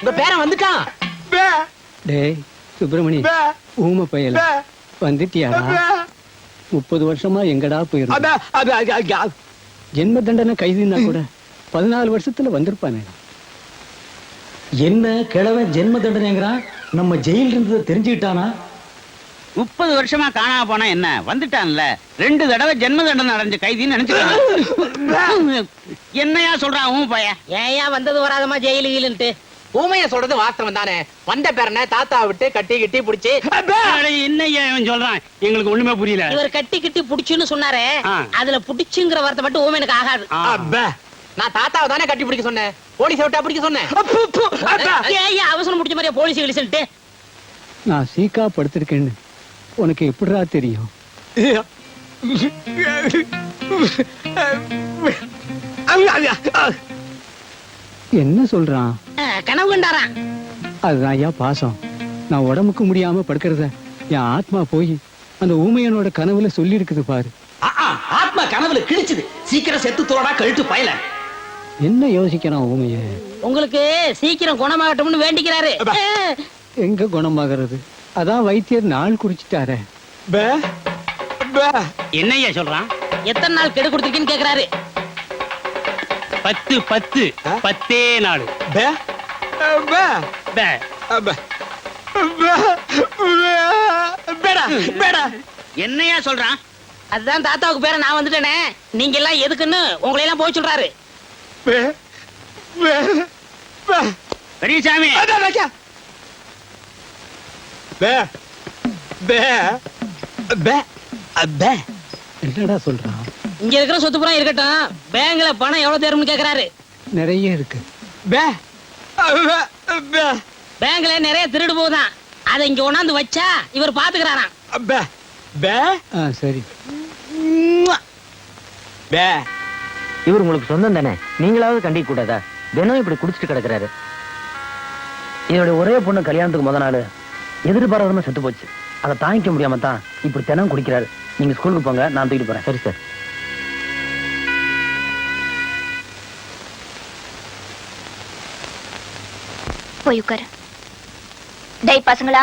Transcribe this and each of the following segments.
உங்க பேரன் வந்துட்டான். பே, டேய் சுப்பிரமணி பே, ஊமை பயல. வந்துட்டியாடா. முப்பது வருஷமா எங்கடா போயிருந்த. ஜென்ம தண்டனை கைதுனா கூட பதினாலு வருஷத்துல வந்திருப்பானே. என்ன கிழவன் ஜென்ம தண்டனைங்கிறான் நம்ம ஜெயில இருந்ததை தெரிஞ்சுக்கிட்டானா? முப்பது வருஷமா காணாம போனா என்ன? வந்துட்டான்ல. ரெண்டு தடவை ஜென்ம தண்டனை அடைஞ்ச கைதின்னு நினைச்சுக்காங்க. என்னையா சொல்றான் உன் பையன்? ஏயா வந்தது வராதமா ஜெயிலு கீழுன்ட்டு ஊமைய சொல்றது வாஸ்தவம் தானே? வந்த பேரனை தாத்தா விட்டு கட்டி கிட்டி புடிச்சு இவன் சொல்றான்? எங்களுக்கு ஒண்ணுமே புரியல. இவர் கட்டி கிட்டி புடிச்சுன்னு சொன்னாரே. அதுல புடிச்சுங்கிற வார்த்தை மட்டும் ஊமையனுக்கு ஆகாது. ஆ. அப்பே. நான் தாத்தாவை தானே கட்டி பிடிக்க சொன்னேன். போலீஸ் விட்டா பிடிக்க சொன்னேன். அவசரம் முடிச்ச மாதிரியா போலீஸ் கிழிச்சுட்டு நான் சீக்கா படுத்திருக்கேன்னு உனக்கு எப்படிடா தெரியும். என்ன சொல்றான்? கனவு கண்டாராம். அதுதான் ஐயா பாசம். நான் உடம்புக்கு முடியாம படுக்கிறத என் ஆத்மா போய் அந்த ஊமையனோட கனவுல சொல்லி இருக்குது பாரு. ஆ, ஆ, ஆத்மா கனவுல கிழிச்சுது. சீக்கிரம் செத்து தோடா கழுத்து பயல. என்ன யோசிக்கிறான் ஊமைய? உங்களுக்கு சீக்கிரம் குணமாகட்டும்னு வேண்டிக்கிறாரு. எங்க குணமாகிறது? அதான் வைத்தியர் நாள் குறிச்சிட்டாரே பே, பே. என்னய்யா சொல்றான்? எத்தனை நாள் கெடு கொடுத்துருக்கீன்னு கேக்குறாரு. பத்து பத்து? பத்தே நாடு என்னய்யா சொல்றான்? அதுதான் தாத்தாவுக்கு பேர நான் வந்துட்டேனே. நீங்க எல்லாம் எதுக்குன்னு உங்களை எல்லாம் போய் சொல்றாரு. பே, பே, பே. பெரியசாமி அட, வைக்க. பே, பே, பே, பே. என்னடா சொல்றான்? இங்க இருக்கிற சொத்து புறம் இருக்கட்டும். பேங்க்ல பணம் எவ்வளவு தேரும்னு கேக்குறாரு. நிறைய இருக்கு. பே, பேங்க்ல நிறைய திருடு போகுதான் அதை இங்க கொண்டாந்து வச்சா இவர் பாத்துக்கிறாராம். பே, பே, ஆ சரி. பே. இவர் உங்களுக்கு சொந்தம் தானே? நீங்களாவது கண்டிக்க கூடாதா? தினம் இப்படி குடிச்சிட்டு கிடக்குறாரு. என்னுடைய ஒரே பொண்ணு கல்யாணத்துக்கு முத நாள் எதிர்பாராதமா செத்து போச்சு. அதை தாங்கிக்க முடியாம தான் இப்படி தினம் குடிக்கிறாரு. நீங்க ஸ்கூலுக்கு போங்க நான் தூக்கிட்டு போறேன். சரி சார். போய் உட்காரு டேய் பசங்களா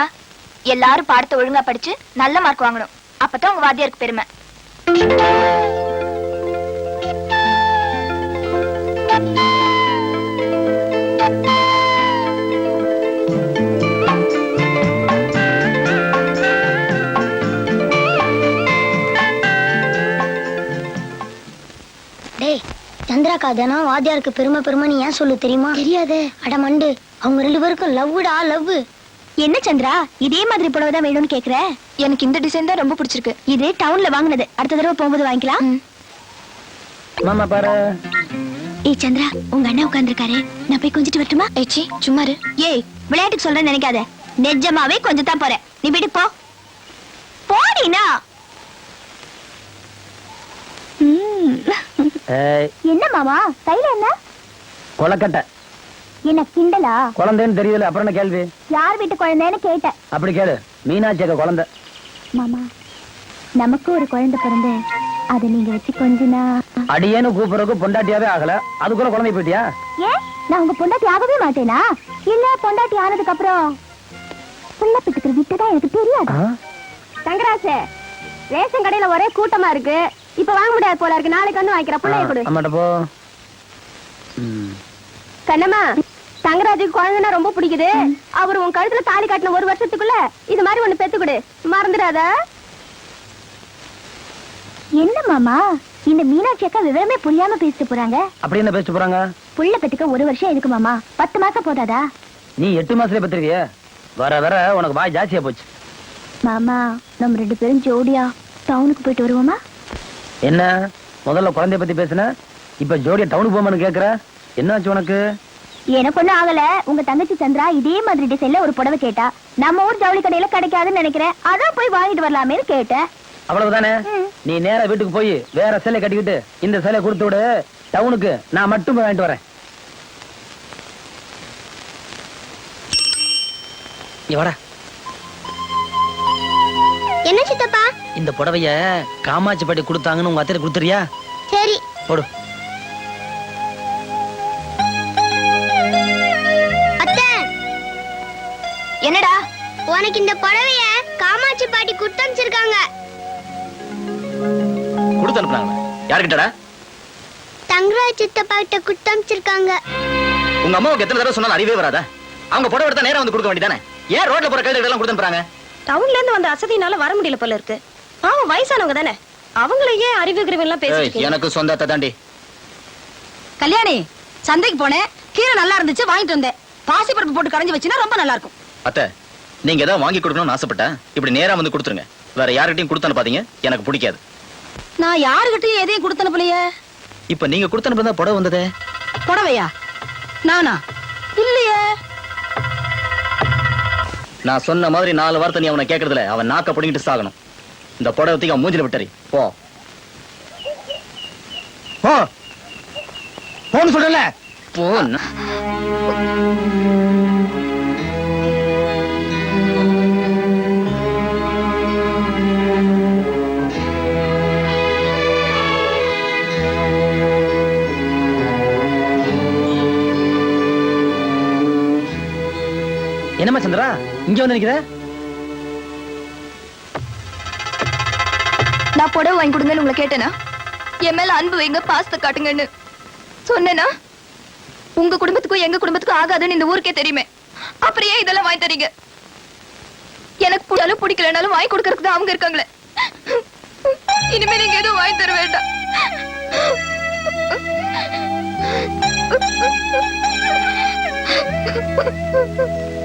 எல்லாரும் பாடத்தை ஒழுங்கா படிச்சு நல்ல மார்க் வாங்கணும். அப்பதான் உங்க வாத்தியாருக்கு பெருமை. டேய் சந்திராக்கா தினம் வாத்தியாருக்கு பெருமை பெருமைன்னு ஏன் சொல்லு தெரியுமா? தெரியாதே. அட மண்டு. அவங்க ரெண்டு பேருக்கும் லவ்வுடா லவ் என்ன சந்திரா இதே மாதிரி புடவை தான் வேணும்னு கேக்குற? எனக்கு இந்த டிசைன் தான் ரொம்ப பிடிச்சிருக்கு. இது டவுன்ல வாங்குனது. அடுத்த தடவை போகும்போது வாங்கிக்கலாம். மாமா பாரு. ஏய் சந்திரா உங்க அண்ணன் உட்கார்ந்திருக்காரு. நான் போய் கொஞ்சிட்டு வரட்டுமா? ஏச்சி சும்மா இரு. ஏய் விளையாட்டுக்கு சொல்றேன்னு நினைக்காத. நிஜமாவே கொஞ்சம் தான் போறேன் நீ வீட்டுக்கு போ. போடினா என்ன மாமா? கையில என்ன? கொலக்கட்டை. என்ன கிண்டலா? குழந்தைன்னு தெரியல அப்புறம் என்ன கேள்வி? யார் வீட்டு குழந்தைன்னு கேட்டேன். அப்படி கேளு. மீனாட்சி அக்கா குழந்தை. மாமா நமக்கு ஒரு குழந்தை பிறந்து அதை நீங்க வச்சு கொஞ்சனா அடியேன்னு கூப்பிடுறதுக்கு பொண்டாட்டியாவே ஆகல. அதுக்குள்ள குழந்தை போயிட்டியா? ஏன் நான் உங்க பொண்டாட்டி ஆகவே மாட்டேனா? இல்ல பொண்டாட்டி ஆனதுக்கு அப்புறம் புள்ள பெற்றுக்கிற விட்டுதான் எனக்கு தெரியாது. ஆ? தங்கராசு ரேஷன் கடையில ஒரே கூட்டமா இருக்கு. இப்ப வாங்க முடியாது போல இருக்கு. நாளைக்கு வந்து வாங்கிக்கிற புள்ளைய கொடு. அம்மாட்ட போ. கண்ணம்மா தங்கராஜுக்கு குழந்தைனா ரொம்ப பிடிக்குது. அவர் உன் கழுத்துல தாலி காட்டின ஒரு வருஷத்துக்குள்ள இது மாதிரி ஒண்ணு பெத்து கொடு. மறந்துடாத. என்ன மாமா? இந்த மீனாட்சி அக்கா விவரமே புரியாம பேசிட்டு போறாங்க. அப்படி என்ன பேசிட்டு போறாங்க? புள்ள பெத்துக்க ஒரு வருஷம் எதுக்கு மாமா. பத்து மாசம் போதாதா? நீ எட்டு மாசத்துல பத்திருவிய வர வர உனக்கு வாய் ஜாஸ்தியா போச்சு. மாமா நம்ம ரெண்டு பேரும் ஜோடியா டவுனுக்கு போயிட்டு வருவோமா? என்ன? முதல்ல குழந்தைய பத்தி பேசுன? இப்ப ஜோடியா டவுனுக்கு போமான்னு கேக்குற? என்னாச்சு உனக்கு? எனக்கு ஒண்ணும் ஆகல. உங்க தங்கச்சி சந்திரா இதே மாதிரி டிசைன்ல ஒரு புடவை கேட்டா நம்ம ஊர் ஜவுளி கடையில கிடைக்காதுன்னு நினைக்கிறேன். அதான் போய் வாங்கிட்டு வரலாமேன்னு கேட்டேன். அவ்வளவுதானே? நீ நேரா வீட்டுக்கு போய் வேற சேலை கட்டிக்கிட்டு இந்த சேலை கொடுத்து விடு. டவுனுக்கு நான் மட்டும் போய் வாங்கிட்டு வரேன். நீ வாடா. என்ன சித்தப்பா? இந்த புடவைய காமாட்சி பாட்டி கொடுத்தாங்கன்னு உங்க அத்தையில கொடுத்துறியா? சரி. போடு. உனக்கு இந்த புடவைய காமாட்சி பாட்டி குத்தமிச்சிருக்காங்க கொடுத்து அனுப்புனாங்க யாருக்கிட்டடா? தங்கராஜ் சித்தப்பா கிட்ட உங்க அம்மாவுக்கு எத்தனை தடவை சொன்னாலும் அறிவே வராதா? அவங்க புடவை எடுத்தா நேரா வந்து கொடுக்க வேண்டியதானே? ஏன் ரோட்ல போற கழுதை எல்லாம் கொடுத்து அனுப்புறாங்க? டவுன்ல இருந்து வந்த அசதினால வர முடியல போல இருக்கு. பாவம் வயசானவங்க தானே? அவங்கள ஏன் அறிவு கிரிவு எல்லாம் பேசிட்டு எனக்கு சொந்தத்தை தாண்டி. கல்யாணி சந்தைக்கு போனேன். கீரை நல்லா இருந்துச்சு வாங்கிட்டு வந்தேன். பாசி பருப்பு போட்டு கரைஞ்சு வச்சுனா ரொம்ப நல்லா இருக்கும். அத்தை நீங்க ஏதாவது வாங்கி கொடுக்கணும்னு ஆசைப்பட்டா இப்படி நேரா வந்து கொடுத்துருங்க. வேற யார்கிட்டயும் கொடுத்து அனுப்பாதீங்க எனக்கு பிடிக்காது. நான் யாருகிட்டயும் எதையும் கொடுத்து அனுப்பலையே? இப்ப நீங்க கொடுத்து அனுப்புறதா புடவை வந்ததே? புடவையா? நானா? இல்லையே. நான் சொன்ன மாதிரி நாலு வார்த்தை நீ அவனை கேட்கறதுல அவன் நாக்க பிடிங்கிட்டு சாகணும். இந்த புடவை தூக்கி அவன் மூஞ்சில விட்டறி போ. போ. போன்னு சொல்றல போ என்னம்மா சந்திரா இங்க வந்து நிக்கிற? நான் புடவை வாங்கி கொடுங்கன்னு உங்களை கேட்டேனா? என் மேல அன்பு வைங்க பாசத்தை காட்டுங்கன்னு. சொன்னேனா? உங்க குடும்பத்துக்கும் எங்க குடும்பத்துக்கும் ஆகாதுன்னு இந்த ஊருக்கே தெரியுமே. அப்புறம் ஏன் இதெல்லாம் வாங்கி தரீங்க? எனக்கு பிடிச்சாலும் பிடிக்கலனாலும் வாங்கி கொடுக்கறதுக்கு தான் அவங்க இருக்காங்களே. இனிமே நீங்க எதுவும் வாங்கி தர வேண்டாம். டேய்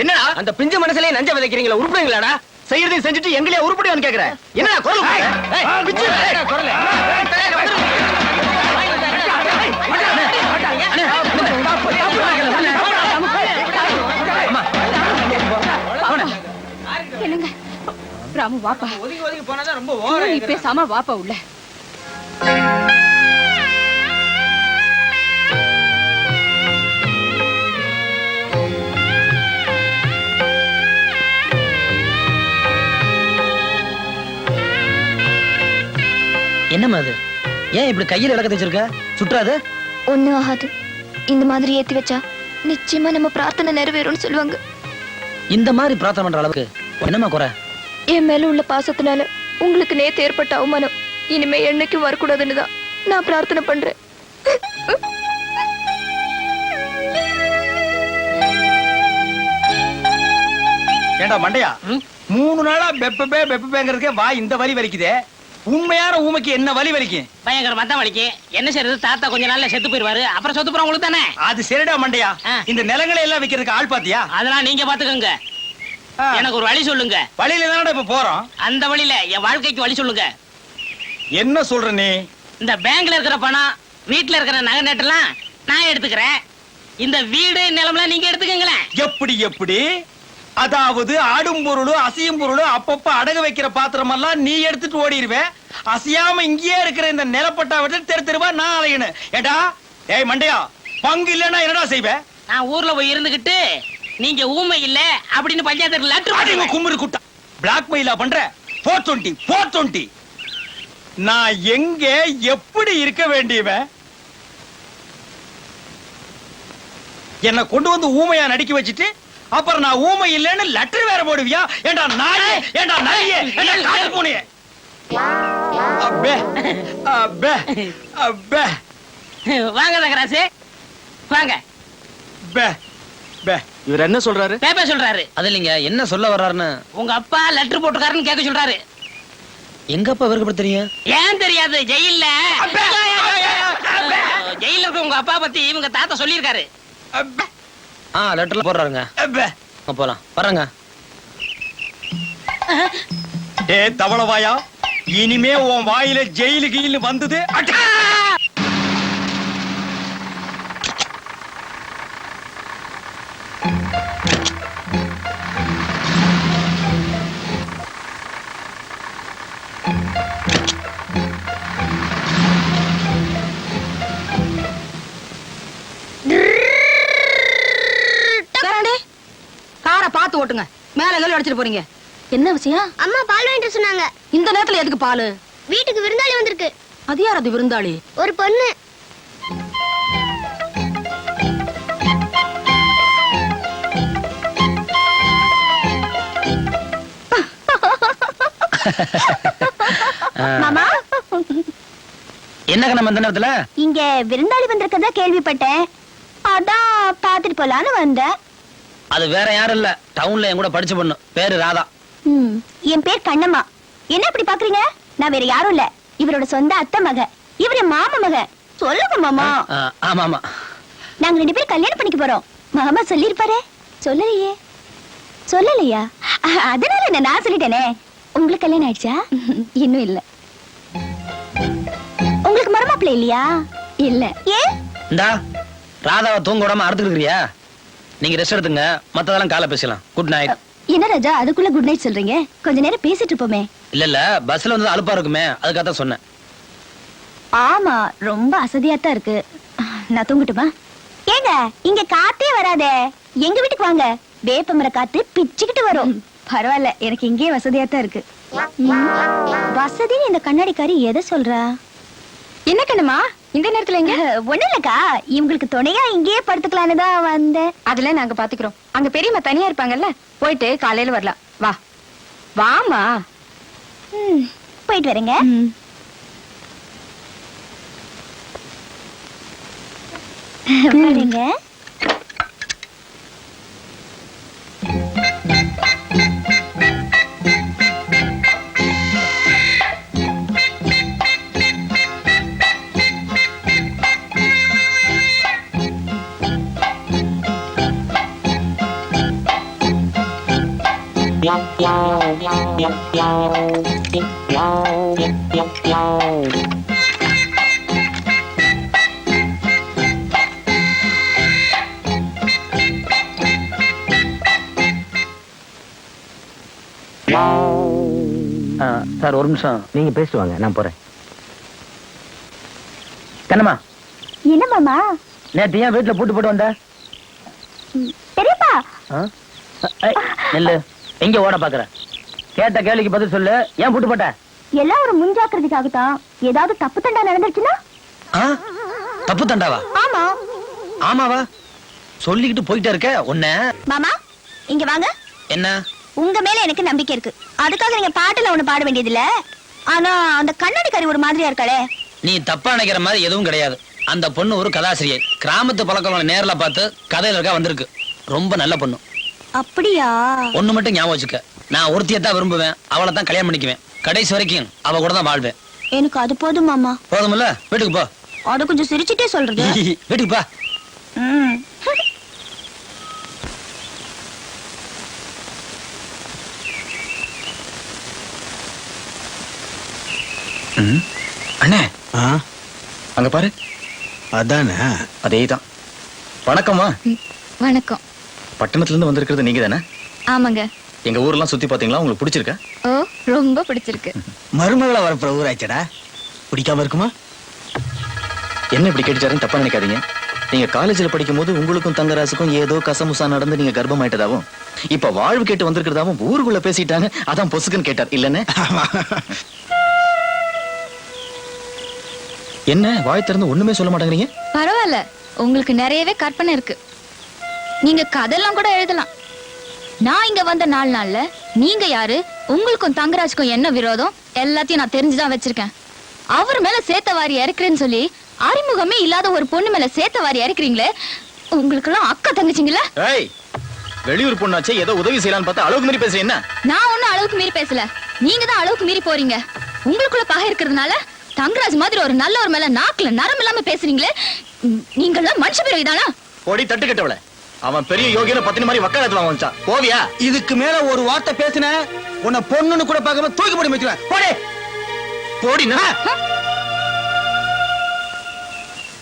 என்னடா அந்த பிஞ்சு மனசுலயே நஞ்ச விதைக்கிறீங்களா உருப்படுங்களாடா செய்யறதையும் செஞ்சுட்டு எங்களையா உருப்படியான்னு கேக்குறேன் என்னடா குரல் கொடுக்குற? ஏய், பிச்சு, ஏய், குரல். ராமு வாப்பா. ஒதுங்கி ஒதுங்கி போனாதான் ரொம்ப ஓவரா நீ பேசாம வாப்பா உள்ள. என்னம்மா அது? ஏன் இப்படி கையில விளக்க வச்சிருக்க? சுற்றாது ஒண்ணும் ஆகாது. இந்த மாதிரி ஏத்தி வச்சா நிச்சயமா நம்ம பிரார்த்தனை நிறைவேறும்னு சொல்லுவாங்க. இந்த மாதிரி பிரார்த்தனை பண்ற அளவுக்கு என்னம்மா குறை? என் மேல உள்ள பாசத்தினால உங்களுக்கு நேத்து ஏற்பட்ட அவமானம். இனிமே என்னைக்கும் வரக்கூடாதுன்னு தான் நான் பிரார்த்தனை பண்றேன். ஏண்டா மண்டையா? மூணு நாளா பெப்பபே பெப்பபேங்கிறதுக்கே வா இந்த வலி வலிக்குதே. உண்மையான ஊமைக்கு என்ன வலி வலிக்கும் பயங்கரமா தான் வலிக்கு. என்ன செய்யறது தாத்தா கொஞ்ச நாள்ல செத்து போயிருவாரு. அப்புறம் சொத்து போற உங்களுக்கு தானே? அது சரிடா மண்டையா. இந்த நிலங்களை எல்லாம் விக்கிறதுக்கு ஆள் பாத்தியா? அதெல்லாம் நீங்க பாத்துக்கோங்க. எனக்கு ஒரு வழி சொல்லுங்க. வழியில தானடா இப்ப போறோம். அந்த வழியில என் வாழ்க்கைக்கு வழி சொல்லுங்க. என்ன சொல்ற நீ? இந்த பேங்க்ல இருக்கிற பணம் வீட்ல இருக்கிற நகை நட்டெல்லாம் நான் எடுத்துக்கிறேன். இந்த வீடு நிலம்லாம் நீங்க எடுத்துக்கங்களேன். எப்படி எப்படி? அதாவது ஆடும் பொருளும் அசையும் பொருளும் அப்பப்ப அடகு வைக்கிற பாத்திரம் எல்லாம் நீ எடுத்துட்டு ஓடிடுவே அசையாம இங்கேயே இருக்கிற இந்த நிலப்பட்டா விட்டு தெரு தெருவா நான் அலையணும். ஏடா ஏய் மண்டையா பங்கு இல்லைன்னா என்னடா செய்வே? நான் ஊர்ல போய் இருந்துகிட்டு நீங்க ஊமை இல்ல அப்படின்னு பஞ்சாயத்து லெட்டர் கும்மிரு குட்டா. பிளாக் மெயிலா பண்ற? போர் டுவெண்ட்டி போர் டுவெண்ட்டி நான் எங்க எப்படி இருக்க வேண்டியவன்? என்ன கொண்டு வந்து ஊமையா நடிக்க வச்சுட்டு அப்புறம் நான் ஊமை இல்லைன்னு லெட்டர் வேற போடுவியா? ஏண்டா நாயே ஏண்டா நாயே ஏண்டா காட்டு பூனையே? அப்பே அப்பே அப்பே வாங்க தகராசு வாங்க. பே பே. இவர் என்ன சொல்றாரு? பேப்பர் சொல்றாரு. அது இல்லைங்க என்ன சொல்ல வர்றாருன்னு. உங்க அப்பா லெட்டர் போட்டுக்காருன்னு கேட்க சொல்றாரு. எங்க அப்பா இவருக்கு எப்படி தெரியும் ஏன் தெரியாது ஜெயில்ல. ஜெயில இருக்க உங்க அப்பா பத்தி இவங்க தாத்தா சொல்லியிருக்காரு. அப்பே! ஆ லெட்டர்ல போடுறாருங்க. போலாம். வர்றேங்க. ஏ தவளவாயா? இனிமே உன் வாயில ஜெயிலு கீழு வந்தது அட்டா! மேல கல் அடிச்சிட்டு போறீங்க. என்ன விஷயம் அம்மா பால் வாங்கிட்டு சொன்னாங்க. இந்த நேரத்துல எதுக்கு பாலு? வீட்டுக்கு விருந்தாளி வந்திருக்கு. அது யார் அது விருந்தாளி? ஒரு பொண்ணு. மாமா? என்ன அந்த நேரத்துல? இங்க விருந்தாளி வந்திருக்கதா கேள்விப்பட்டேன். அதான் பாத்துட்டு போலான்னு வந்தேன். அது வேற யாரும் இல்ல. டவுன்ல என் கூட படிச்ச பொண்ணு. பேரு ராதா. ம், என் பேர் கண்ணம்மா. என்ன இப்படி பாக்குறீங்க? நான் வேற யாரும் இல்ல. இவரோட சொந்த அத்தை மக. இவரு மாமா மக. சொல்லுங்க மாமா. ஆமா ஆமா நாங்க ரெண்டு பேரும் கல்யாணம் பண்ணிக்க போறோம். மாமா சொல்லிருப்பாரே சொல்லலையே. சொல்லலையா? அதனால என்ன நான் சொல்லிட்டேனே? உங்களுக்கு கல்யாணம் ஆயிடுச்சா? இன்னும் இல்ல. உங்களுக்கு மரமாப்பிள்ள இல்லையா? இல்ல. ஏன்? இந்தா ராதாவை தூங்க விடாம அறுத்துக்கிறியா நீங்க ரெஸ்ட் எடுத்துங்க. மத்ததெல்லாம் காலை பேசலாம் குட் நைட் என்ன ராஜா அதுக்குள்ள குட் நைட் சொல்றீங்க? கொஞ்ச நேரம் பேசிட்டு இருப்போமே. இல்ல இல்ல. பஸ்ல வந்து அலுப்பா இருக்குமே. அதுக்காக தான் சொன்னேன். ஆமா ரொம்ப அசதியா தான் இருக்கு. நான் தூங்கட்டுமா? ஏங்க இங்க காத்தே வராதே. எங்க வீட்டுக்கு வாங்க. வேப்பமர காத்து பிச்சுக்கிட்டு வரும். பரவாயில்ல எனக்கு இங்கேயே வசதியா தான் இருக்கு வசதின்னு இந்த கண்ணாடிக்காரி எதை சொல்றா? என்ன கண்ணுமா இந்த நேரத்துல எங்க? ஒண்ணு இல்லக்கா. இவங்களுக்கு துணையா இங்கேயே படுத்துக்கலான்னு தான் வந்தேன். அதெல்லாம் நாங்க பாத்துக்கிறோம். அங்க பெரியம்மா தனியா இருப்பாங்கல்ல? போயிட்டு காலையில வரலாம். வா. வாமா போயிட்டு வரேங்க. பாருங்க சார் ஒரு நிமிஷம். நீங்க பேசிட்டு வாங்க நான் போறேன். கண்ணம்மா. என்ன மாமா? நேத்து ஏன் வீட்டுல பூட்டு போட்டு வந்த? பெரியப்பா. நில்லு. எங்க ஓட பாக்குற? கேட்ட கேள்விக்கு பதில் சொல்லு. ஏன் பூட்டு போட்ட? எல்லாம் ஒரு முன்ஜாக்கிரதைக்காகத்தான். ஏதாவது தப்பு தண்டா நடந்துருச்சுன்னா? தப்பு தண்டாவா? ஆமா. ஆமாவா? சொல்லிக்கிட்டு போயிட்டே இருக்க உன்ன. மாமா இங்க வாங்க. என்ன? உங்க மேல எனக்கு நம்பிக்கை இருக்கு. அதுக்காக நீங்க பாட்டுல ஒண்ணு பாட வேண்டியது இல்ல ஆனா அந்த கண்ணாடிக்காரி ஒரு மாதிரியா இருக்காளே. நீ தப்பா நினைக்கிற மாதிரி எதுவும் கிடையாது. அந்த பொண்ணு ஒரு கதாசிரியை. கிராமத்து பழக்கம் நேர்ல பார்த்து கதையில இருக்கா வந்திருக்கு. ரொம்ப நல்ல பொண்ணு. அப்படியா? ஒண்ணு மட்டும் ஞாபகம் வச்சுக்க. நான் ஒருத்தியை தான் விரும்புவேன். அவளை தான் கல்யாணம் பண்ணிக்குவேன். கடைசி வரைக்கும் அவ கூட தான் வாழ்வேன். எனக்கு அது போதும் மாமா. போதுமில்ல? வீட்டுக்கு போ. அது கொஞ்சம் சிரிச்சிட்டே சொல்றது. வீட்டுக்கு போ. ம். அண்ணே. ஆ? அங்க பாரு. அதானே? அதேதான். வணக்கம்மா வணக்கம். பட்டணத்துல இருந்து வந்திருக்கிறது நீங்க தானே ஆமாங்க. எங்க ஊர்லாம் சுத்தி பாத்தீங்களா? உங்களுக்கு பிடிச்சிருக்கா? ஓ ரொம்ப பிடிச்சிருக்கு. மருமகளை வரப்புற ஊராச்சடா. பிடிக்காம இருக்குமா? என்ன இப்படி கேட்டுட்டாருன்னு தப்பா நினைக்காதீங்க. நீங்க காலேஜ்ல படிக்கும் போது உங்களுக்கும் தங்கராசுக்கும் ஏதோ கசமுசா நடந்து நீங்க கர்ப்பமாயிட்டதாவும் இப்ப வாழ்வு கேட்டு வந்திருக்கிறதாவும் ஊருக்குள்ள பேசிட்டாங்க. அதான் பொசுக்குன்னு கேட்டார். இல்லன்னு? என்ன? வாய் திறந்து ஒண்ணுமே சொல்ல மாட்டேங்கிறீங்க? பரவாயில்ல. உங்களுக்கு நிறையவே கற்பனை இருக்கு. நீங்க கதையெல்லாம் கூட எழுதலாம். நான் இங்க வந்த நாலு நாள்ல நீங்க யாரு உங்களுக்கும் தங்கராஜுக்கும் என்ன விரோதம் எல்லாத்தையும் நான் தெரிஞ்சுதான் வச்சிருக்கேன். அவர் மேல சேத்த வாரி இறக்குறேன்னு சொல்லி அறிமுகமே இல்லாத ஒரு பொண்ணு மேல சேத்த வாரி இறக்குறீங்களே உங்களுக்கு எல்லாம் அக்கா தங்கச்சிங்களா? வெளியூர் பொண்ணாச்சே ஏதோ உதவி செய்யலாம்னு பார்த்தா அளவுக்கு மீறி பேசுறேன் என்ன? நான் ஒண்ணும் அளவுக்கு மீறி பேசல. நீங்க தான் அளவுக்கு மீறி போறீங்க. உங்களுக்குள்ள பகை இருக்கிறதுனால தங்கராஜ் மாதிரி ஒரு நல்ல ஒரு மேல நாக்குல நரம் இல்லாம பேசுறீங்களே நீங்க எல்லாம் மனுஷ பிறவிதானா? பொடி தட்டு கட்டவள அவன் பெரிய யோகியில பத்தினி மாதிரி வக்காலத்துல வாங்க வச்சான் போவியா? இதுக்கு மேல ஒரு வார்த்தை பேசின உன்னை பொண்ணுன்னு கூட பார்க்காம தூக்கி போடி வச்சுருவேன் போடே. போடி ஹம்,